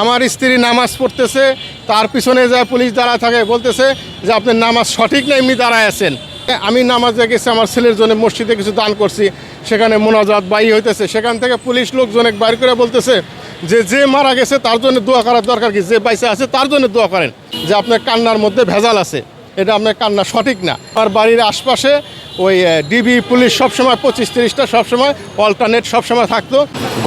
আমার স্ত্রী নামাজ পড়তেছে, তার পিছনে যায় পুলিশ দাঁড়া থাকে, বলতেছে যে আপনার নামাজ সঠিক না, এমনি দাঁড়ায় আছেন। আমি নামাজে গেছি, আমার ছেলের জন্য মসজিদে কিছু দান করছি, সেখানে মোনাজাত বাই হইতেছে। সেখান থেকে পুলিশ লোকজন বাইর করে বলতেছে যে যে মারা গেছে, তার জন্য দোয়া করার দরকার কি? যে বাইসে আছে, তার জন্য দোয়া করেন। যে আপনার কান্নার মধ্যে ভেজাল আছে, এটা আপনার কান্না সঠিক না। আমার বাড়ির আশপাশে ওই ডিবি পুলিশ সবসময় পঁচিশ তিরিশটা, সবসময় অল্টারনেট সবসময় থাকতো।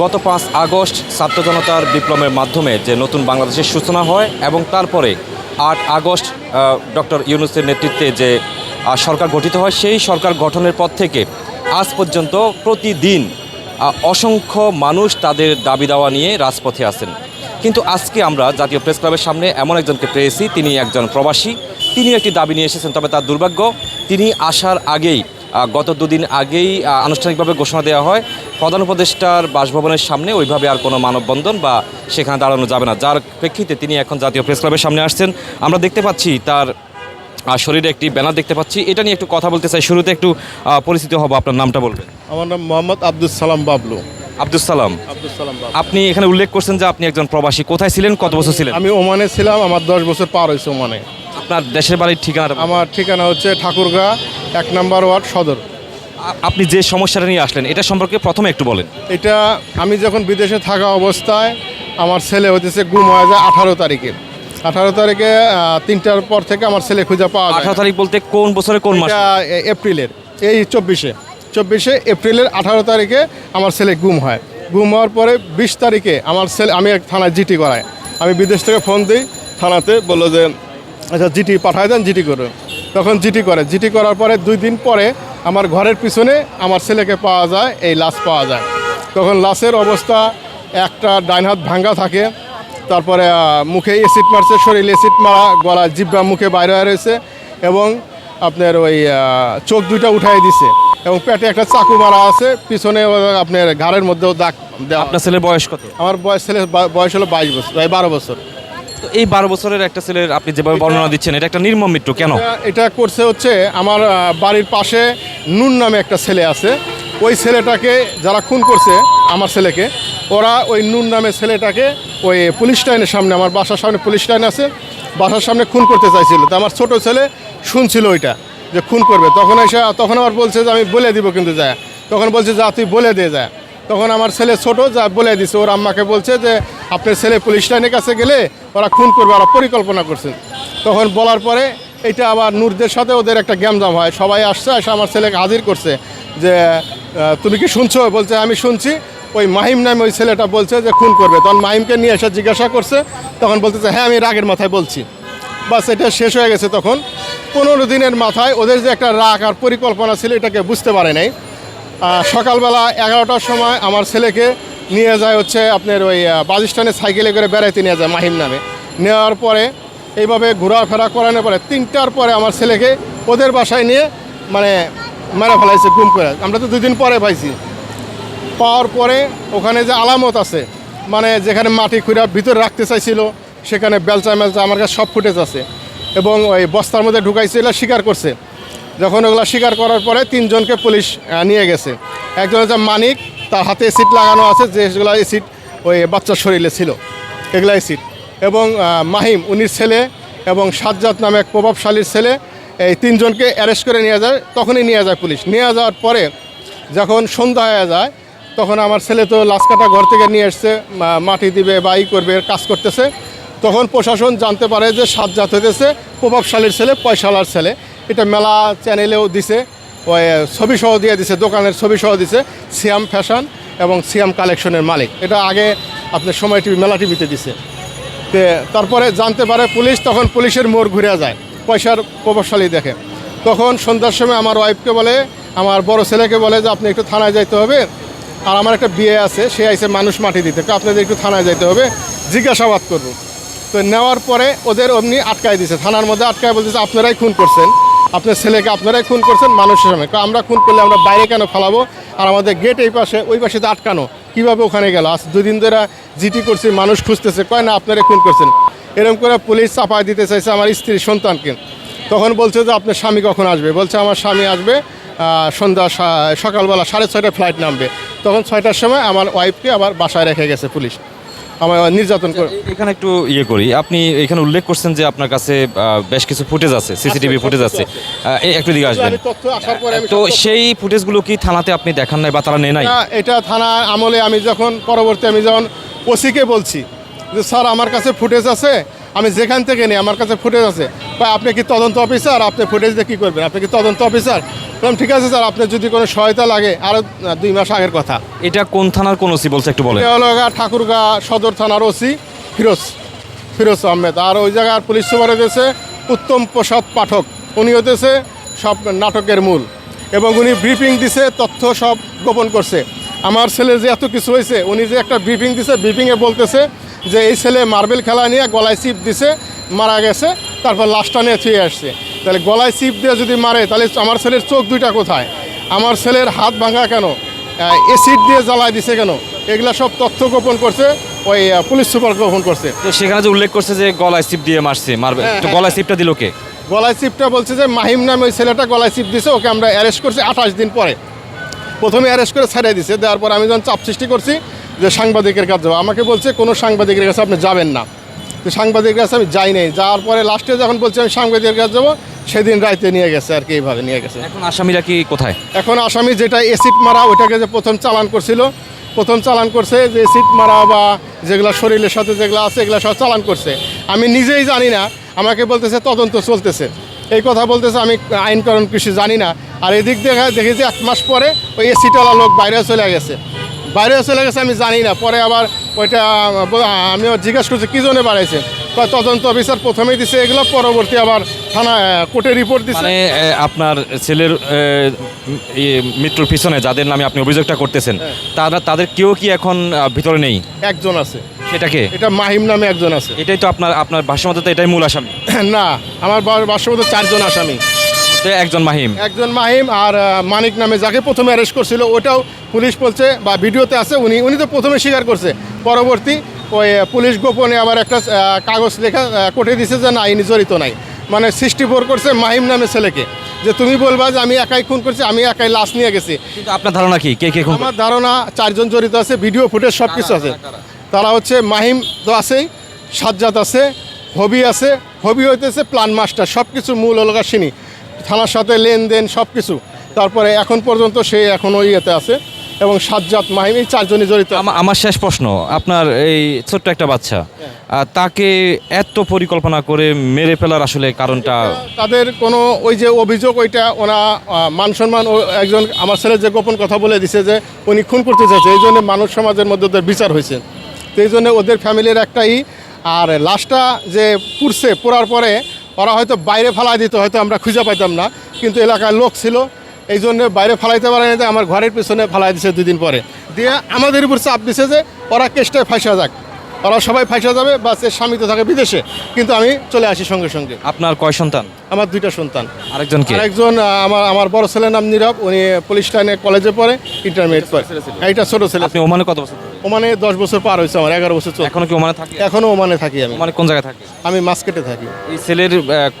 গত পাঁচ আগস্ট ছাত্র জনতার বিপ্লবের মাধ্যমে যে নতুন বাংলাদেশের সূচনা হয় এবং তারপরে আট আগস্ট ডক্টর ইউনুসের নেতৃত্বে যে সরকার গঠিত হয়, সেই সরকার গঠনের পর থেকে আজ পর্যন্ত প্রতিদিন অসংখ্য মানুষ তাদের দাবি দাওয়া নিয়ে রাজপথে আছেন। কিন্তু আজকে আমরা জাতীয় প্রেস ক্লাবের সামনে এমন একজনকে পেয়েছি, তিনি একজন প্রবাসী। তিনি একটি দাবি নিয়ে এসেছেন, তবে তার দুর্ভাগ্য তিনি আসার আগেই গত দুদিন আগেই আনুষ্ঠানিকভাবে ঘোষণা দেওয়া হয় প্রধান উপদেষ্টার বাসভবনের সামনে ওইভাবে আর কোনো মানববন্ধন বা সেখানে দাঁড়ানো যাবে না। যার প্রেক্ষিতে তিনি এখন জাতীয় প্রেস ক্লাবের সামনে আসছেন। আমরা দেখতে পাচ্ছি তার শরীরে একটি ব্যানার দেখতে পাচ্ছি। এটা নিয়ে একটু কথা বলতে চাই। শুরুতে একটু পরিচিত হব। আপনার নামটা বলবেন। আমার নাম মোহাম্মদ আব্দুল সালাম বাবলু। আব্দুল সালাম। আব্দুল সালাম আপনি এখানে উল্লেখ করছেন যে আপনি একজন প্রবাসী। কোথায় ছিলেন? কত বছর ছিলেন? আমি ওমানে ছিলাম। আমার দশ বছর পার হয়েছে ওমানে। আপনার দেশের বাড়ির বলুন। আমার ঠিকানা হচ্ছে ঠাকুরগাঁ এক নম্বর ওয়ার্ড সদর। আপনি যে সমস্যাটা নিয়ে আসলেন এটা সম্পর্কে প্রথমে একটু বলেন। এটা আমি যখন বিদেশে থাকা অবস্থায় আমার ছেলে হতেছে গুম হয়ে যায় আঠারো তারিখে। আঠারো তারিখে তিনটার পর থেকে আমার ছেলে খুঁজে পাওয়া যায় আঠারো তারিখ বলতে কোন বছরে কোন মাসে? এপ্রিলের এই চব্বিশে। চব্বিশে এপ্রিলের আঠারো তারিখে আমার ছেলে গুম হয়। গুম হওয়ার পরে বিশ তারিখে আমার ছেলে আমি এক থানায় জিটি করাই। আমি বিদেশ থেকে ফোন দিই থানাতে বলল যে আচ্ছা জিটি পাঠায় দেন জিটি করে। তখন জিটি করে। জিটি করার পরে দুই দিন পরে আমার ঘরের পিছনে আমার ছেলেকে পাওয়া যায় এই লাশ পাওয়া যায়। তখন লাশের অবস্থা একটা ডাইন হাত ভাঙ্গা থাকে তারপরে মুখে এসিড মারছে শরীরে এসিড মারা গলা জিব্বা মুখে বাইরে হয়ে রয়েছে এবং আপনার ওই চোখ দুইটা উঠাই দিছে এবং পেটে একটা চাকু মারা আছে পিছনে আপনার ঘাড়ের মধ্যেও দাগ দেওয়া আপনার ছেলের বয়স কত? আমার বয়স ছেলে বয়স হলো বাইশ বছর বারো বছর। তো এই বারো বছরের একটা ছেলের আপনি যেভাবে বর্ণনা দিচ্ছেন এটা একটা নির্মম মৃত্যু কেন? এটা- করছে হচ্ছে আমার বাড়ির পাশে নুন নামে একটা ছেলে আছে। ওই ছেলেটাকে যারা খুন করছে আমার ছেলেকে ওরা ওই নুন নামে ছেলেটাকে ওই পুলিশ লাইনের সামনে আমার বাসার সামনে পুলিশ লাইন আছে বাসার সামনে খুন করতে চাইছিল। তো আমার ছোট ছেলে শুনছিল ওইটা যে খুন করবে। তখন এসে তখন আবার বলছে যে আমি বলে দিব কিন্তু যায় তখন বলছে যা তুই বলে দিয়ে যায় তখন আমার ছেলে ছোট, যা বলে দিছে। ওর আম্মাকে বলছে যে, আপনার ছেলে পুলিশ লাইনের কাছে গেলে ওরা খুন করবে, ওরা পরিকল্পনা করছে। তখন বলার পরে এটা আবার নূরদের সাথে ওদের একটা গ্যামজাম হয়। সবাই আসছে, এসে আমার ছেলেকে হাজির করছে যে তুমি কি শুনছো? বলছে, আমি শুনছি। ওই মাহিম নামে ওই ছেলেটা বলছে যে, খুন করবে। তখন মাহিমকে নিয়ে এসে জিজ্ঞাসা করছে, তখন বলতেছে হ্যাঁ আমি রাগের মাথায় বলছি। বাস, এটা শেষ হয়ে গেছে তখন। পনেরো দিনের মাথায় ওদের যে একটা রাগ আর পরিকল্পনা ছিল, এটাকে বুঝতে পারে নাই। সকালবেলা এগারোটার সময় আমার ছেলেকে নিয়ে যায় হচ্ছে আপনার ওই আহ, বাজিস্তানে সাইকেলে করে বেড়াইতে নিয়ে যায় মাহিম নামে। নেওয়ার পরে এইভাবে ঘোরাফেরা করানোর পরে তিনটার পরে আমার ছেলেকে ওদের বাসায় নিয়ে মানে মেরে ফেলাইছে গুম করে। আমরা তো দুদিন পরে পাইছি। পাওয়ার পরে ওখানে যে আলামত আছে মানে যেখানে মাটি খুঁড়া ভিতরে রাখতে চাইছিল সেখানে বেলচা মেলচা আমার কাছে সব ফুটেজ আছে। এবং ওই বস্তার মধ্যে ঢুকাইছে ঢুকাইছিল স্বীকার করছে। যখন ওগুলো স্বীকার করার পরে তিনজনকে পুলিশ নিয়ে গেছে। একজন হচ্ছে মানিক, তার হাতে সিট লাগানো আছে যেগুলো সিট ওই বাচ্চার শরীরে ছিল, এগুলাই সিট। এবং মাহিম, উনির ছেলে এবং সাজ্জাদ নামে এক প্রভাবশালীর ছেলে, এই তিনজনকে অ্যারেস্ট করে নিয়ে যায়, তখনই নিয়ে যায় পুলিশ। নিয়ে যাওয়ার পরে যখন সন্ধ্যা হয়ে যায়, তখন আমার ছেলে তো লাশ কাটা ঘর থেকে নিয়ে এসছে মাটি দিবে বা ই করবে, কাজ করতেছে। তখন প্রশাসন জানতে পারে যে সাজ্জাত হইতেছে প্রভাবশালীর ছেলে পয়সালার ছেলে। এটা মেলা চ্যানেলেও দিছে, ওই ছবি সহ দিয়ে দিছে, দোকানের ছবি সহ দিছে সিয়াম ফ্যাশন এবং সিয়াম কালেকশনের মালিক। এটা আগে আপনার সময় টিভি, মেলা টিভিতে দিছে। তে তারপরে জানতে পারে পুলিশ, তখন পুলিশের মোড় ঘুরে যায়, পয়সার প্রভাবশালী দেখে। তখন সন্ধ্যার সময় আমার ওয়াইফকে বলে, আমার বড় ছেলেকে বলে যে, আপনি একটু থানায় যাইতে হবে। আর আমার একটা বিয়ে আছে, সে আইসে মানুষ মাটি দিতে। তো আপনাদের একটু থানায় যাইতে হবে, জিজ্ঞাসাবাদ করব। তো নেওয়ার পরে ওদের অমনি আটকায় দিছে। থানার মধ্যে আটকায় বলতেছে, আপনারাই খুন করছেন। আপনার ছেলেকে আপনারাই খুন করছেন মানুষের সামনে। আমরা খুন করলে আমরা বাইরে কেন ফালাবো? আর আমাদের গেট এই পাশে, ওই পাশে আটকানো। কীভাবে ওখানে গেল? আজ দুদিন ধরে জিটি করছি, মানুষ খুঁজতেছে, কয় না, আপনারাই খুন করছেন। এরকম করে পুলিশ চাপায় দিতে চাইছে আমার স্ত্রীর সন্তানকে। তখন বলছে যে, আপনার স্বামী কখন আসবে? বলছে, আমার স্বামী আসবে সন্ধ্যা সকালবেলা সাড়ে ছয়টায় ফ্লাইট নামবে। তখন ছয়টার সময় আমার ওয়াইফকে আবার বাসায় রেখে গেছে পুলিশ। আমার নির্যাতন করে। এখানে একটু ইয়ে করি। আপনি এখানে উল্লেখ করছেন যে আপনার কাছে বেশ কিছু ফুটেজ আছে সিসিটিভি ফুটেজ আছে। একটু দিকে আসবেন। তো সেই ফুটেজগুলো কি থানাতে আপনি দেখান নাই বা তারা নেয় নাই? এটা থানা আমলে আমি যখন পরবর্তী আমি যখন ওসিকে বলছি যে স্যার আমার কাছে ফুটেজ আছে আমি যেখান থেকে নিই আমার কাছে ফুটেজ আছে। বা আপনি কি তদন্ত অফিসার? আপনি ফুটেজ দিয়ে কী করবেন? আপনি কি তদন্ত অফিসার? বললাম ঠিক আছে স্যার আপনার যদি কোনো সহায়তা লাগে আরও দুই মাস আগের কথা। এটা কোন থানার কোন ওসি বলছে একটু বলেন। এটা হলো গা ঠাকুরগা সদর থানার ওসি ফিরোজ ফিরোজ আহমেদ। আর ওই জায়গার পুলিশ সুপার হতেছে উত্তম প্রসাদ পাঠক। উনি হতেছে সব নাটকের মূল। এবং উনি ব্রিফিং দিছে তথ্য সব গোপন করছে। আমার ছেলে যে এত কিছু হয়েছে উনি যে একটা ব্রিফিং দিছে ব্রিফিংয়ে বলতেছে যে এই ছেলে মার্বেল খেলা নিয়ে গলায় চিপ দিছে মারা গেছে তারপর লাশটা নিয়ে থুয়ে আসছে। তাহলে গলায় চিপ দিয়ে যদি মারে তাহলে আমার ছেলের চোখ দুইটা কোথায়? আমার ছেলের হাত ভাঙা কেন? এসিড দিয়ে জ্বালায় দিছে কেন? এগুলা সব তথ্য গোপন করছে ওই পুলিশ সুপার গোপন করছে। তো সেখানে যে উল্লেখ করছে যে গলায় চিপ দিয়ে মারছে মারবে। হ্যাঁ, তো হ্যাঁ, গলায় চিপটা দিল কে? গলায় চিপটা বলছে যে মাহিম নামে ওই ছেলেটা গলায় চিপ দিছে ওকে আমরা অ্যারেস্ট করছি আঠাশ দিন পরে। প্রথমে অ্যারেস্ট করে ছাড়িয়ে দিছে দেওয়ার পর আমি যখন চাপ সৃষ্টি করছি যে সাংবাদিকের কাছে যাব। আমাকে বলছে কোনো সাংবাদিকের কাছে আপনি যাবেন না। তো সাংবাদিকের কাছে আমি যাই নাই। যাওয়ার পরে লাস্টে যখন বলছি আমি সাংবাদিকের কাছে যাব সেদিন রাইতে নিয়ে গেছে আর কি এইভাবে নিয়ে গেছে। এখন আসামিরা কি কোথায়? এখন আসামি যেটা এসিড মারা ওইটাকে যে প্রথম চালান করছিল প্রথম চালান করছে যে এসিড মারা বা যেগুলো শরীরের সাথে যেগুলো আছে এগুলো সব চালান করছে। আমি নিজেই জানি না আমাকে বলতেছে তদন্ত চলতেছে। এই কথা বলতেছে আমি আইন কারণ কিছু জানি না। আর এদিক দেখা দেখি যে এক মাস পরে ওই এসিটালা লোক বাইরে চলে গেছে। বাইরে চলে গেছে আমি জানি না। পরে আবার ওইটা ব- আমি আবার জিজ্ঞেস করছি কী জন্য বাড়াইছে তদন্ত অফিসার প্রথমেই দিছে এগুলো পরবর্তী আবার থানা কোর্টে রিপোর্ট দিচ্ছে মানে আপনার ছেলের মৃত্যুর পিছনে যাদের নামে আপনি অভিযোগটা করতেছেন হ্যাঁ। তারা তাদের কেউ কি এখন ভিতরে নেই? একজন আছে। সেটাকে এটা মাহিম নামে একজন আছে। এটাই তো আপনার আপনার ভাষ্যমত তো এটাই মূল আসামি। না আমার বাসবত চারজন আসামি। একজন মাহিম। একজন মাহিম আর মানিক নামে যাকে প্রথমে অ্যারেস্ট করছিল ওটাও পুলিশ বলছে বা ভিডিওতে আছে উনি উনি তো প্রথমে স্বীকার করছে। পরবর্তী ওই পুলিশ গোপনে আবার একটা কাগজ লেখা কোর্টে দিছে যে না ইনি জড়িত নাই। মানে সৃষ্টি ফোর করছে মাহিম নামে ছেলেকে। যে তুমি বলবা যে আমি একাই খুন করছি আমি একাই লাশ নিয়ে গেছি। কিন্তু আপনার ধারণা কি? কে কে খুন আমার ধারণা চারজন জড়িত আছে ভিডিও ফুটেজ সব কিছু আছে। তারা হচ্ছে মাহিম তো আছেই সাজ্জাদ আছে হবি আছে। হবি হইতেছে প্লান মাস্টার সব কিছু মূল অলগাসিনী থানার সাথে লেনদেন সব কিছু তারপরে এখন পর্যন্ত সে এখনও ইয়েতে আছে এবং সাজ্জাদ মাহিম এই চারজনই জড়িত। আমার শেষ প্রশ্ন আপনার এই ছোট্ট একটা বাচ্চা তাকে এত পরিকল্পনা করে মেরে ফেলার আসলে কারণটা? তাদের কোনো ওই যে অভিযোগ ওইটা ওনা মান সম্মান ও একজন আমার ছেলে যে গোপন কথা বলে দিছে যে উনি খুন করতে চাইছে এই জন্য মানব সমাজের মধ্যে ওদের বিচার হয়েছে। তো এই জন্য ওদের ফ্যামিলির একটাই আর লাশটা যে পুড়ছে পোড়ার পরে ওরা হয়তো বাইরে ফেলাই দিত, হয়তো আমরা খুঁজে পাইতাম না। কিন্তু এলাকার লোক ছিল, এই জন্য বাইরে ফেলাইতে পারে না আমার ঘরের পিছনে ফেলাই দিছে দুদিন পরে। দিয়ে আমাদের উপর চাপ দিছে যে ওরা কেসটায় ফাঁসা যাক। ওরা সবাই ফাঁসা যাবে বা সে স্বামী তো থাকে বিদেশে। কিন্তু আমি চলে আসি সঙ্গে সঙ্গে। আপনার কয় সন্তান? আমার দুইটা সন্তান। আরেকজন কে? আরেকজন আমার আমার বড় ছেলের নাম নীরব উনি পুলিশ লাইনে কলেজে পড়ে ইন্টারমিডিয়েট পড়ে। হ্যাঁ, এটা ছোট ছেলে। আপনি ওমানে কত বছর? ওমানে দশ বছর পার হয়েছে আমার এগারো বছর এখনও কি ওমানে থাকে? এখনও ওমানে থাকি আমি। মানে কোন জায়গায় থাকি? আমি মাস্কেটে থাকি। এই ছেলের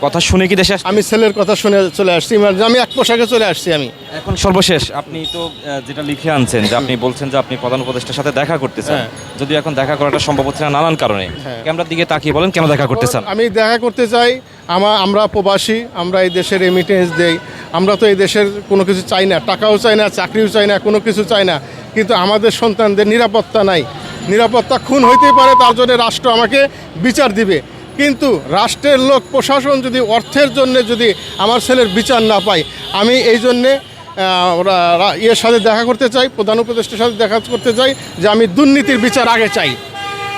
কথা শুনে কি দেশে? আমি ছেলের কথা শুনে চলে আসছি মানে আমি এক পোশাকে চলে আসছি আমি। এখন সর্বশেষ আপনি তো যেটা লিখে আনছেন যে আপনি বলছেন যে আপনি প্রধান উপদেষ্টার সাথে দেখা করতে চান হ্যাঁ। যদি এখন দেখা করাটা সম্ভব হচ্ছে না নানান কারণে। হ্যাঁ। ক্যামেরার দিকে তাকিয়ে বলেন কেন দেখা করতে চান আমি দেখা করতে চাই আমার আমরা প্রবাসী আমরা এই দেশের রেমিটেন্স দেই। আমরা তো এই দেশের কোনো কিছু চাই না, টাকাও চাই না, চাকরিও চাই না, কোনো কিছু চাই না। কিন্তু আমাদের সন্তানদের নিরাপত্তা নাই। নিরাপত্তা খুন হইতেই পারে, তার জন্য রাষ্ট্র আমাকে বিচার দিবে। কিন্তু রাষ্ট্রের লোক, প্রশাসন যদি অর্থের জন্য যদি আমার ছেলের বিচার না পায়, আমি এই জন্যে ওরা ইয়ের সাথে দেখা করতে চাই, প্রধান উপদেষ্টার সাথে দেখা করতে চাই যে আমি দুর্নীতির বিচার আগে চাই।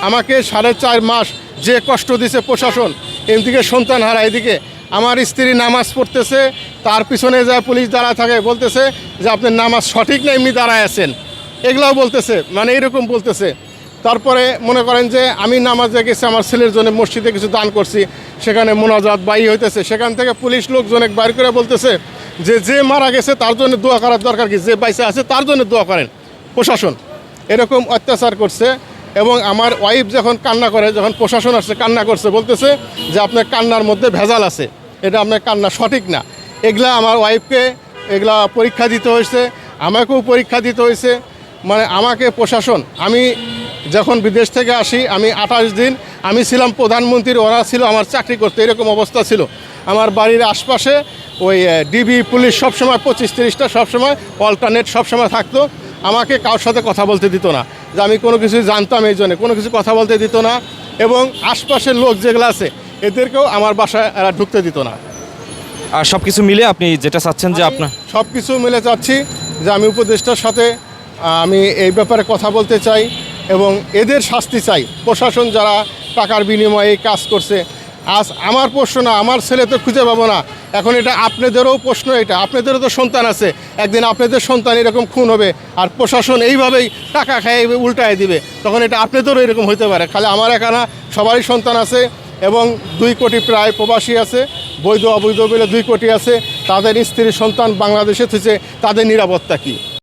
আমাকে সাড়ে চার মাস যে কষ্ট দিছে প্রশাসন, এদিকে সন্তান হারা, এদিকে আমার স্ত্রী নামাজ পড়তেছে, তার পিছনে যা পুলিশ দাঁড়া থাকে, বলতেছে যে আপনার নামাজ সঠিক না, এমনি দাঁড়ায় আছেন। এগুলাও বলতেছে মানে এরকম বলতেছে। তারপরে মনে করেন যে আমি নামাজে গেছি, আমার ছেলের জন্য মসজিদে কিছু দান করছি, সেখানে মোনাজাত বাই হইতেছে। সেখান থেকে পুলিশ লোকজন এক বাইর করে বলতেছে যে যে মারা গেছে, তার জন্য দোয়া করার দরকার কি? যে বাইসে আছে, তার জন্য দোয়া করেন। প্রশাসন এরকম অত্যাচার করছে এবং আমার ওয়াইফ যখন কান্না করে, যখন প্রশাসন আসছে, কান্না করছে, বলতেছে যে আপনার কান্নার মধ্যে ভেজাল আছে। এটা আপনার কান্না, সঠিক না। এগুলা আমার ওয়াইফকে এগুলা পরীক্ষা দিতে হয়েছে, আমাকেও পরীক্ষা দিতে হয়েছে। মানে আমাকে প্রশাসন, আমি যখন বিদেশ থেকে আসি, আমি আঠাশ দিন আমি ছিলাম প্রধানমন্ত্রীর ওরা ছিল আমার চাকরি করতে, এরকম অবস্থা ছিল। আমার বাড়ির আশপাশে ওই ডিবি পুলিশ সবসময় পঁচিশ তিরিশটা, সবসময় অল্টারনেট সবসময় থাকতো। আমাকে কারোর সাথে কথা বলতে দিত না। যে আমি কোনো কিছু জানতাম এই জন্য, কোনো কিছু কথা বলতে দিত না। এবং আশপাশের লোক যেগুলো আছে এদেরকেও আমার বাসায় এরা ঢুকতে দিত না। আর সব কিছু মিলে আপনি যেটা চাচ্ছেন যে আপনার সব কিছু মিলে চাচ্ছি যে আমি উপদেষ্টার সাথে আমি এই ব্যাপারে কথা বলতে চাই এবং এদের শাস্তি চাই। প্রশাসন যারা টাকার বিনিময়ে কাজ করছে আজ আমার প্রশ্ন না আমার ছেলে তো খুঁজে পাবো না। এখন এটা আপনাদেরও প্রশ্ন এটা আপনাদেরও তো সন্তান আছে। একদিন আপনাদের সন্তান এরকম খুন হবে আর প্রশাসন এইভাবেই টাকা খায় উল্টায় দিবে তখন এটা আপনাদেরও এরকম হতে পারে। খালি আমার এখানা সবারই সন্তান আছে। এবং দুই কোটি প্রায় প্রবাসী আছে, বৈধ অবৈধ বলে দুই কোটি আছে। তাদের স্ত্রী সন্তান বাংলাদেশে থেকে তাদের নিরাপত্তা কী?